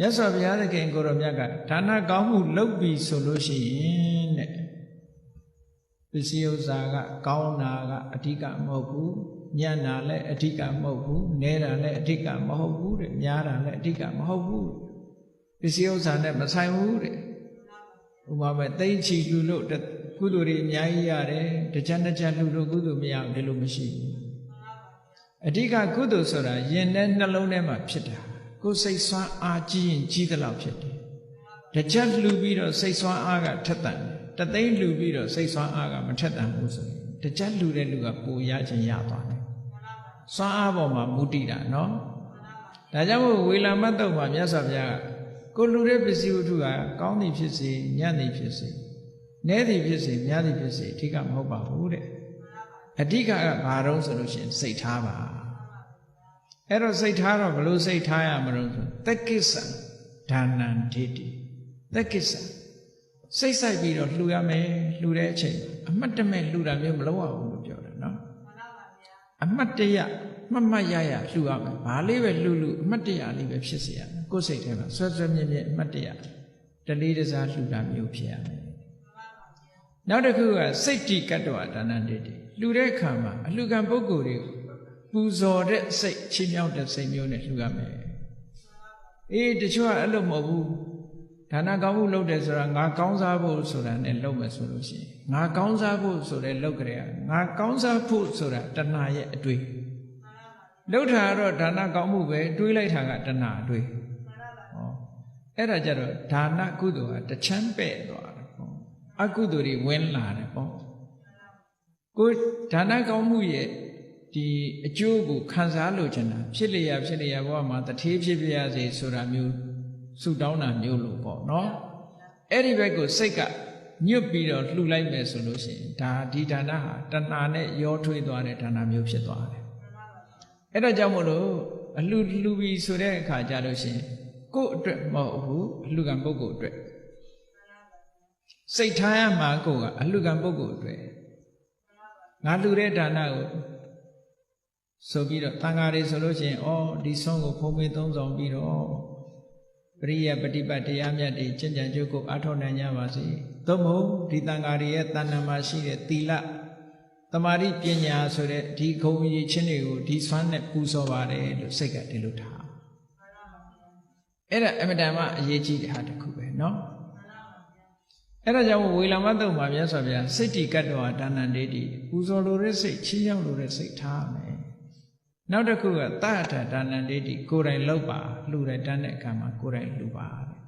မြတ်စွာဘုရားသခင်ကိုရောမြတ်ကဒါနကောင်းမှုလုပ်ပြီဆိုလို့ရှိရင်တဲ့ပစ္စည်းဥစ္စာကကောင်းတာကအဓိကမဟုတ်ဘူးညံ့တာလည်းအဓိကမဟုတ်ဘူးနဲတာလည်းအဓိကမဟုတ်ဘူးတဲ့များတာလည်းအဓိကမဟုတ်ဘူးပစ္စည်းဥစ္စာနဲ့မဆိုင်ဘူးတဲ့ဥပမာပဲတိတ်ချီလူလို့ကုသိုလ်တွေအများကြီးရတယ်တကြမ်းတကြမ်းလူလို့ကုသိုလ်မရဘူးဒီလိုမရှိဘူးအဓိကကုသိုလ်ဆိုတာယင်တဲ့နှလုံးထဲမှာဖြစ်တာ ကိုယ်စိတ်ဆွမ်းအားကြီးရင်ကြီးသလောက်ဖြစ်တယ်တကြက်လှူပြီးတော့စိတ်ဆွမ်းအားကထက်တန်တယ်တသိန်းလှူပြီးတော့စိတ်ဆွမ်းအားကမထက်တန်ဘူးဆိုရင်တကြက်လှူတဲ့လူကပိုရခြင်းရသွားတယ်ဆွမ်းအားပေါ်မှာမူတည်တာနော်ဒါကြောင့်မို့ဝေလာမတ်တုတ်မှာမြတ်စွာဘုရားကကိုလှူတဲ့ပစ္စည်းဝတ္ထုကကောင်းသည်ဖြစ်စေညံ့သည်ဖြစ်စေနဲသည်ဖြစ်စေများသည်ဖြစ်စေအဓိကမဟုတ်ပါဘူးတဲ့အဓိကကဘာတော့ဆိုလို့ရှိရင်စိတ်ထားပါ အဲ့တော့စိတ်ထားတော့ဘလို့စိတ်ထားရမလို့ဆိုတက်ကိစ္စဒါနံဒိဋ္ဌိတက်ကိစ္စစိတ်ဆိုင်ပြီးတော့လှူရမယ်လှူတဲ့အချိန်အမှတ်တမဲ့လှူတာမျိုးမလုပ်ရဘူးလို့ပြောတယ်နော်အမှတ်တရမှတ်မှတ်ရရလှူရမယ်ဘာလေးပဲလှူလှူအမှတ်တရလေးပဲဖြစ်စေရမယ်ကိုယ်စိတ်ထဲမှာဆွဲဆွဲမြဲမြဲအမှတ်တရတလေးတစားလှူတာမျိုးဖြစ်ရမယ်နောက်တစ်ခုကစိတ်တိကတ္တဝဒါနံဒိဋ္ဌိလှူတဲ့အခါမှာအလှူခံပုဂ္ဂိုလ်တွေကို ပူဇော်တဲ့စိတ်ချီးမြှောက်တဲ့စိတ်မျိုးနဲ့လှူရမယ်အေးတချို့ကအဲ့လိုမဟုတ်ဘူးဒါနကောင်းမှုလုပ်တယ်ဆိုတာငါကောင်းစားဖို့ဆိုတာနဲ့လုပ်မယ်ဆိုလို့ရှိရင်ငါကောင်းစားဖို့ဆိုတဲ့လုပ်ကြရငါကောင်းစားဖို့ဆိုတာတဏှာရဲ့အတွေ့လုပ်တာကတော့ဒါနကောင်းမှုပဲတွေးလိုက်တာကတဏှာအတွေ့ဟောအဲ့ဒါကြတော့ဒါနကုသိုလ်ကတချမ်းပဲ့သွားတယ်ပေါ့အကုသိုလ်တွေဝင်လာတယ်ပေါ့ကိုဒါနကောင်းမှုရဲ့ ဒီအကျိုးကိုခံစားလို့ချင်တာဖြစ်လျာဖြစ်လျာဘဝမှာတထေးဖြစ်ပြရစေဆိုတာမျိုးဆုတောင်းတာမျိုးလို့ပေါ့နော်အဲ့ဒီဘက်ကိုစိတ်ကညွတ်ပြီးတော့လှူလိုက်မယ်ဆိုလို့ရှိရင်ဒါဒီဒါနဟာတဏှာနဲ့ရောထွေးသွားတဲ့ဒါနမျိုးဖြစ်သွားတယ်အဲ့ဒါကြောင့်မို့လို့အလှလှူပြီးဆိုတဲ့အခါကြလို့ရှိရင်ကိုယ့်အတွက်မဟုတ်ဘူးအလှကံပုဂ္ဂိုလ်အတွက်စိတ်ထားရမှာကိုယ်ကအလှကံပုဂ္ဂိုလ်အတွက်ငါလှူတဲ့ဒါနကို ဆိုပြီးတော့တန်ဃာတွေဆိုလို့ရှိရင်အော်ဒီဆုံးကိုဖုံးပေးသုံးဆောင်ပြီးတော့ပရိယပฏิပတ်တရားမြတ်တွေကျင့်ကြံကြိုးကိုအားထုတ်နိုင်ကြပါစေ။သို့မဟုတ်ဒီတန်ဃာတွေရဲ့တဏ္ဍမှာရှိတဲ့သီလတမာတိပညာဆိုတဲ့ဒီဂုံရည်ချင်းတွေကိုဒီဆွမ်းနဲ့ပူဇော်ပါတယ်လို့စိတ်ကတည်းလို့ထား။အဲ့ဒါအမြဲတမ်းအရေးကြီးတဲ့ဟာတစ်ခုပဲနော်။အဲ့ဒါကြောင့်ဝေလမတုံမှာမြတ်စွာဘုရားစိတ်တိကတ္တဝါဒါနန္တေတိပူဇော်လိုတဲ့စိတ်ချီးရောက်လိုတဲ့စိတ်ထားမယ် နောက်တစ်ခုကတထဒါနန္ဒေတိကိုယ်တိုင်လောက်ပါလှူတဲ့တန်းတဲ့အခါမှာကိုယ်တိုင်လှူပါတဲ့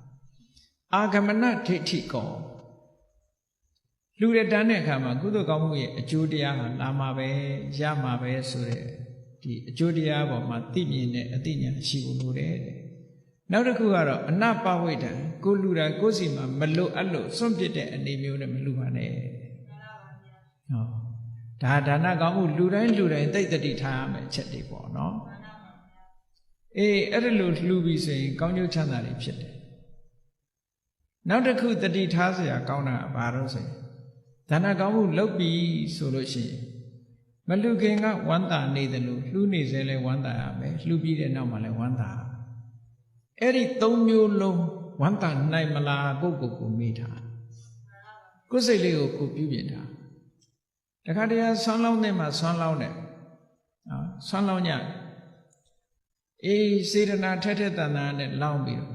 အာဂမနဒိဋ္ဌိကောလှူတဲ့တန်းတဲ့အခါမှာကုသိုလ်ကောင်းမှုရဲ့အကျိုးတရားဟာလာမှာပဲရမှာပဲဆိုတဲ့ဒီအကျိုးတရားပေါ်မှာသိမြင်တဲ့အသိဉာဏ်ရှိဖို့လိုတယ်တဲ့နောက်တစ်ခုကတော့အနပဝိဒံကိုလှူတာကိုယ်စီမှာမလွတ်အပ်လို့စွန့်ပစ်တဲ့အနေမျိုးနဲ့မလှူပါနဲ့ဟော ဒါဒါနကောင်းမှုလူတိုင်းလူတိုင်းတိတ်တတိထားရမယ်ချက်တွေပေါ့နော်အေးအဲ့ဒါလိုလှူပြီးဆိုရင်ကောင်းကျိုးချမ်းသာတွေဖြစ်တယ်နောက်တစ်ခုတတိထားစရာကောင်းတာကဘာလို့ဆိုရင်ဒါနကောင်းမှုလုပ်ပြီးဆိုလို့ရှိရင်မလူခင်ကဝမ်းသာနေတယ်လို့လှူနေစေလဲဝမ်းသာရမယ်လှူပြီးတဲ့နောက်မှာလဲဝမ်းသာအဲ့ဒီ၃မျိုးလုံးဝမ်းသာနိုင်မလားပုဂ္ဂိုလ်ကိုမေးတာကိုယ်စိတ်လေးကိုကိုပြုပြင်တာ တခါတည်းဆွမ်းလောင်းတဲ့မှာဆွမ်းလောင်းတယ်နော်ဆွမ်းလောင်းညအေးစေတနာထက်ထက်တန်တန်နဲ့လောင်းပြီးတော့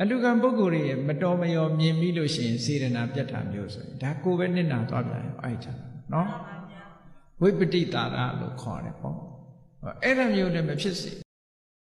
အလူကံပုဂ္ဂိုလ်ရဲ့မတော်မယောမြင်ပြီးလို့ရှိရင်စေတနာပြတ်တာမျိုးဆိုရင်ဒါကိုပဲနစ်နာသွားပြန်ရောအဲ့ချာနော်ဝိပတိတာရလို့ခေါ်တယ်ပေါ့အဲ့ဒါမျိုးလည်းမဖြစ်စေ